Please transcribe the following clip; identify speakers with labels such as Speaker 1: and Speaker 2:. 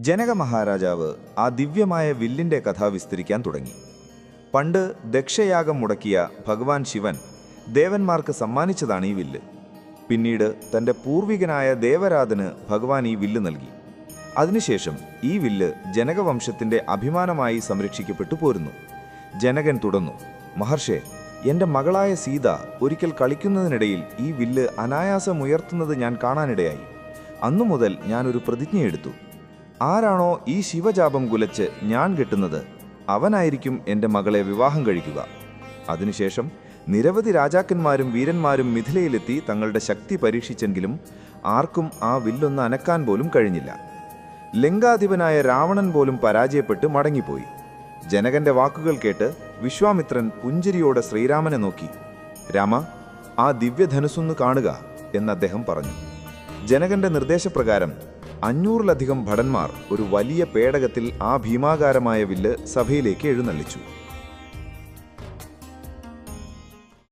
Speaker 1: ജനക മഹാരാജാവ് ആ ദിവ്യമായ വില്ലിന്റെ കഥ വിസ്തരിക്കാൻ തുടങ്ങി. പണ്ട് ദക്ഷയാഗം മുടക്കിയ ഭഗവാൻ ശിവൻ ദേവന്മാർക്ക് സമ്മാനിച്ചതാണ് ഈ വില്ല്. പിന്നീട് തന്റെ പൂർവികനായ ദേവരാജന് ഭഗവാൻ ഈ വില്ല് നൽകി. അതിനുശേഷം ഈ വില്ല് ജനകവംശത്തിന്റെ അഭിമാനമായി സംരക്ഷിക്കപ്പെട്ടു പോരുന്നു. ജനകൻ തുടർന്നു മഹർഷേ എന്റെ മകളായ സീത ഒരിക്കൽ കളിക്കുന്നതിനിടയിൽ ഈ വില്ല് അനായാസം ഉയർത്തുന്നത് ഞാൻ കാണാനിടയായി. അന്നു മുതൽ ഞാനൊരു പ്രതിജ്ഞയെടുത്തു. ആരാണോ ഈ ശിവജാപം കുലച്ച് ഞാൻ കെട്ടുന്നത്? അവനായിരിക്കും എന്റെ മകളെ വിവാഹം കഴിക്കുക. അതിനുശേഷം നിരവധി രാജാക്കന്മാരും വീരന്മാരും മിഥിലയിലെത്തി തങ്ങളുടെ ശക്തി പരീക്ഷിച്ചെങ്കിലും ആർക്കും ആ വില്ലൊന്ന് അനക്കാൻ പോലും കഴിഞ്ഞില്ല. ലങ്കാധിപനായ രാവണൻ പോലും പരാജയപ്പെട്ട് മടങ്ങിപ്പോയി. ജനകന്റെ വാക്കുകൾ കേട്ട് വിശ്വാമിത്രൻ പുഞ്ചിരിയോടെ ശ്രീരാമനെ നോക്കി. രാമ ആ ദിവ്യധനുസ്സൊന്ന് കാണുക എന്ന് അദ്ദേഹം പറഞ്ഞു. ജനകന്റെ നിർദ്ദേശപ്രകാരം അഞ്ഞൂറിലധികം ഭടന്മാർ ഒരു വലിയ പേടകത്തിൽ ആ ഭീമാകാരമായ വില്ല് സഭയിലേക്ക് എഴുന്നള്ളിച്ചു.